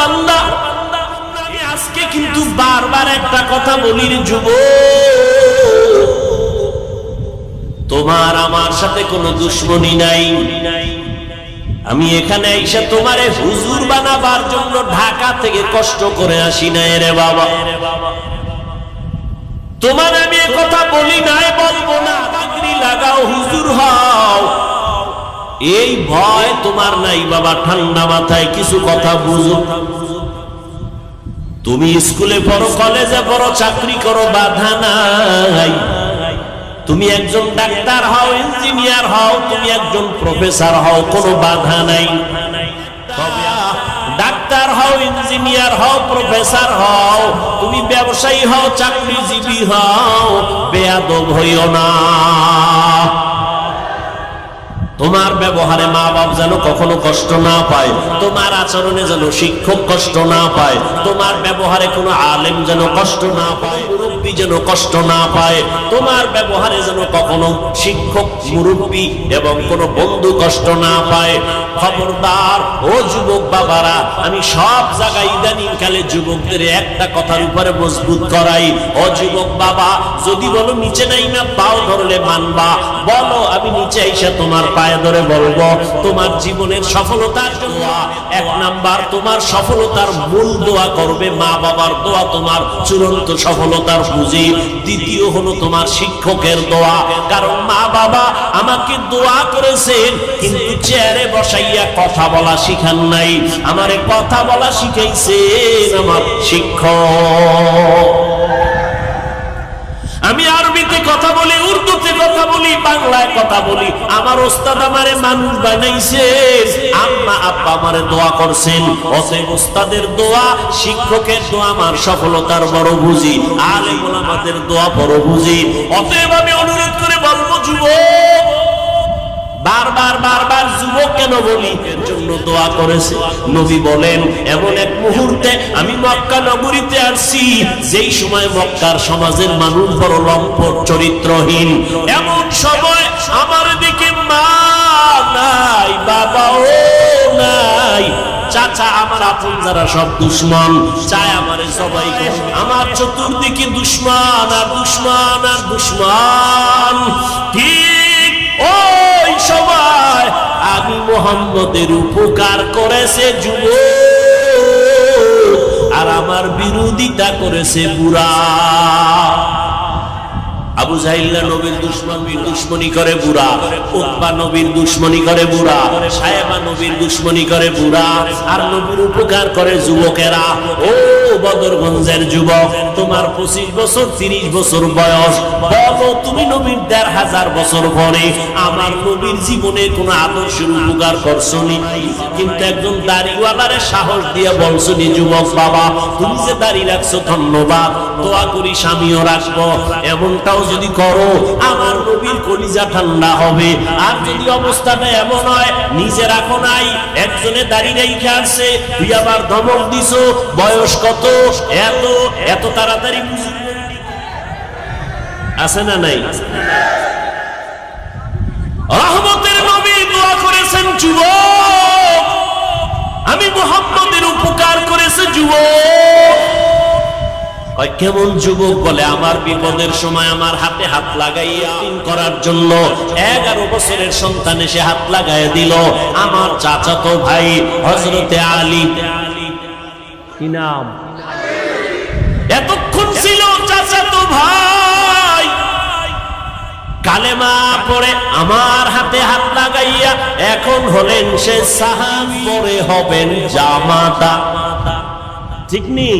বান্দা। আজকে কিন্তু বারবার একটা কথা বলি যুব। তোমার আমার সাথে কোনো দুশ্মনী নাই। আমি এখানে এসে তোমারে হুজুর বানাবার জন্য ঢাকা থেকে কষ্ট করে আসি রে বাবা। তোমার আমি কথা বলি নাই, বলব না। লাগাও, হুজুর হও। এই ভয় তোমার নাই বাবা, ঠান্ডা মাথায় কিছু কথা বুঝো। তুমি স্কুলে পড়ো, কলেজে পড়ো, চাকরি করো, বাধা নাই। তুমি একজন ডাক্তার হও, ইঞ্জিনিয়ার হও, তুমি একজন প্রফেসর হও, কোনো বাধা নাই। ডাক্তার হও, ইঞ্জিনিয়ার হও, প্রফেসর হও, তুমি ব্যবসায়ী হও, চাকরিজীবী হও, বেয়াদব হইও না। তোমার ব্যবহারে মা বাপ যেন কখনো কষ্ট না পায়, তোমার আচরণে যেন শিক্ষক কষ্ট না পায়, তোমার ব্যবহারে কোনো আলেম যেন কষ্ট না পায়। মুরব্বী যেন কষ্ট না পায়, তোমার ব্যবহারে যেন কখনো শিক্ষক, মুরব্বী এবং কোনো বন্ধু কষ্ট না পায়। খবরদার, ও যুবক বাবারা, আমি সব জায়গায় ইদানিং কালে যুবকদের একটা কথার উপরে মজবুত করাই। ও যুবক বাবা, যদি বলো নিচে নাই না, পাও ধরলে মানবা। বলো, আমি নিচে আইসা তোমার পায়ে ধরে বলব, তোমার জীবনের সফলতার দোয়া এক নাম্বার, তোমার সফলতার মূল দোয়া করবে মা বাবার দোয়া, তোমার চূড়ান্ত সফলতার পুঁজি দ্বিতীয় হলো তোমার শিক্ষকের দোয়া। কারণ মা বাবা আমাকে দোয়া করেছেন, কিন্তু চেয়ারে বসাইয়া কথা বলা শিখান নাই। আমারে কথা বলা শিখাইছেন আমার শিক্ষক। আমি আরবিতে কথা বলে উর্দুতে কথা বলি, বাংলায় কথা বলি। আমার ওস্তাদ আমারে মানুষ বানাইছে। আম্মা, আব্বা আমারে দোয়া করছেন। অতএব ওস্তাদের দোয়া, শিক্ষকের দোয়া আমার সফলতার বড় বুঝি। আলেম আমাদের দোয়া বড় বুঝি। অতএব আমি অনুরোধ করে বলব, যুবক বারবার বারবার যুবক কেন বলি এর জন্য দোয়া করেছে। নবী বলেন, এমন এক মুহূর্তে আমি মক্কা নগরীতে আসছি, যেই সময় মক্কার সমাজের মানুষ বড় চরিত্রহীন। এমন সময় আমার দিকে মা নাই নাই। চাচা আমার আপন যারা সব দুশ্মন, চায় আমারে সবাই আমার চতুর্দিকে দুশ্মন আর দুশ্মন আর দুশ্মন। ঠিক ওই সময় আমি মোহাম্মদের উপকার করেছে যুব। আর আমার বিরোধিতা করেছে বুড়া। আবু জাহিল্লা নবীর দুশ্মনী দুশ্মনী করে বুড়া। উৎপা নবীর দুশ্মনী করে বুড়া। সাহেবা নবীর দুশ্মনী করে বুড়া। আর নবীর উপকার করে যুবকেরা। ও বদরগঞ্জের যুবক, তোমার পঁচিশ বছর, তিরিশ বছর বয়স। বলো, তুমি নবীর দেড় হাজার বছর পরে আমার নবীর জীবনে কোনো আদর্শের উপকার করছনি কিন্তু একজন দাড়িওয়ালারে সাহস দিয়ে বলছনি যুবক বাবা, তুমি যে দাড়ি রাখছো ধন্যবাদ, দোয়া করি স্বামীও রাখব। এমনটাও যদি করো আমার নবীর কলিজা ঠান্ডা হবে। আর যদি অবস্থাটা এমন হয় নিজে রাখো নাই একজনে দাড়ি রেখে আসছে তুই আবার ধমক দিছো বয়স কত? এত এত তাড়াতাড়ি আছে না নাই? রহমতের নবী দোয়া করেছেন যুবক। কেমন যুবক বলে আমার বিপদের সময় আমার হাতে হাত লাগাইয়া করার জন্য এগারো বছরের সন্তান এসে হাত লাগাই দিল। আমার চাচাতো ভাই হজরতে আলী। কি নাম? এতক্ষণ ছিল চাচাতো ভাই। কালেমা পরে আমার হাতে হাত লাগাইয়া এখন হলেন সে সাহাবি পরে হবেন জামাতা। ঠিক নেই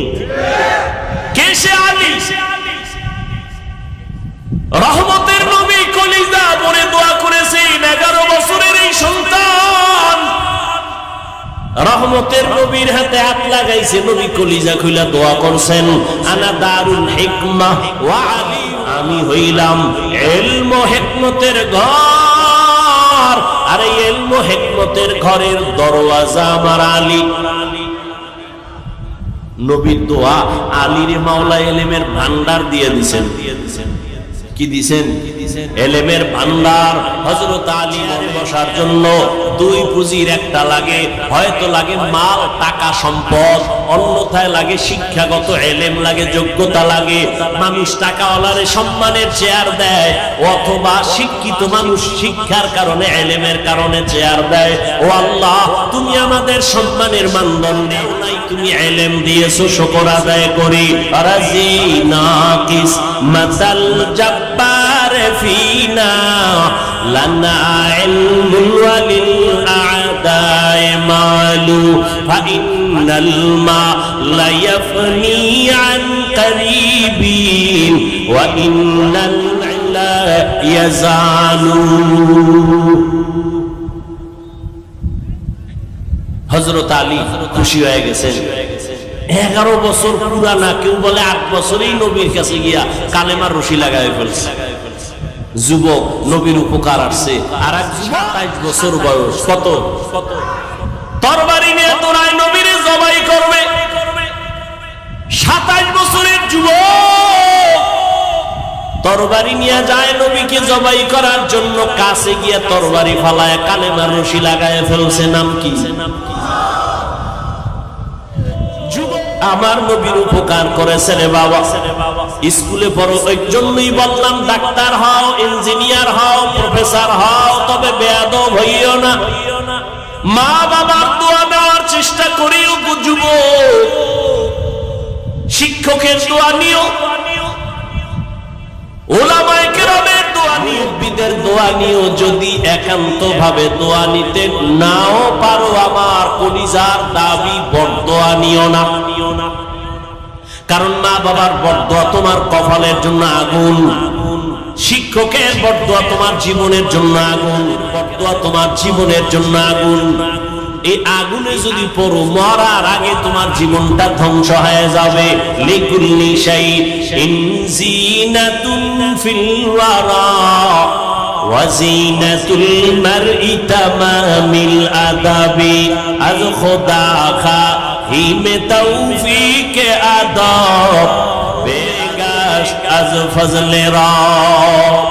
রহমতের নবী কলিজা পরে দোয়া করেছেন, এগারো বছরের এই সন্তান। রহমতের নবীর হাতে হাত লাগাইছে, নবী কলিজা খুইলা দোয়া করছেন, আনা দারুল হিকমা ওয়া আমি হইলাম এলম হেকমতের ঘর। আর এই এলম হেকমতের ঘরের দরওয়াজা আমার আলী। নবীর দোয়া আলীর মাওলা এলেমের ভান্ডার দিয়ে দিছেন। কি দিছেন? এলেমের ভান্ডার হজরত আলী জন্য দুই পুঁজির একটা লাগে। হয়তো লাগে মাল, টাকা, সম্পদ। অন্যথায় লাগে শিক্ষাগত এলেম লাগে, যোগ্যতা লাগে। মানুষ টাকাওয়ালারে সম্মানের চেয়ার দেয়, অথবা শিক্ষিত মানুষ শিক্ষার কারণে, এলেমের কারণে চেয়ার দেয়। ও আল্লাহ, তুমি আমাদের সম্মানের মানদণ্ডে তুমি এলেম দিয়েছ, শকর আদায় করি। রাজিনা কিস মাতাল জব্বার ফিনা লানা ইলমুল ওয়ালিল আদায় মালু ফাইনাল মা লা ইয়াফনি আন قريبين وإن العلا يزالون হজরত আলী খুশি হয়ে গেছেন এগারো বছর পুরানা কেউ বলে আট বছরেই নবীর কাছে গিয়া কালেমার রশি লাগাই ফেলছে যুবক নবীর উপকার আসছে। আর এক সাতাইশ বছর বয়স। কত? তরবারি নিয়ে নবীর জবাই করবে। সাতাইশ বছরের যুবক তরবারি নিয়ে যায় নবীকে জবাই করার জন্য। কাছে গিয়ে তরবারি ফালায়, কালেমার রশি লাগায় ফেলছে। নাম কি? যুবক আমার নবীর উপকার করেছে রে বাবা। স্কুলে পড়ো ওই জন্যই বললাম, ডাক্তার হও, ইঞ্জিনিয়ার হও, প্রফেসর হও, তবে বেয়াদব হইও না। মা বাবার দোয়া নেওয়ার চেষ্টা করিও যুবক শিক্ষকের দোয়া নিও। দোয়া দোয়া দোয়া নিতে নাও পারো, আমার কলিজার দাবি বরদোয়া নিও না। নিও কারণ মা বাবার বরদোয়া তোমার কপালের জন্য আগুন। শিক্ষকের বরদোয়া তোমার জীবনের জন্য আগুন। বরদোয়া তোমার জীবনের জন্য আগুন। এই আগুনে যদি পড়ো, মরার আগে তোমার জীবনটা ধ্বংস হয়ে যাবে। লিকুল্লি শাই ইনজিনাতুন ফিল ওয়ারা ওয়াজিনাতুল আদাবি। আল খোদা খা হিমে তৌফিকে আদব বেগাস আজ ফজলে রব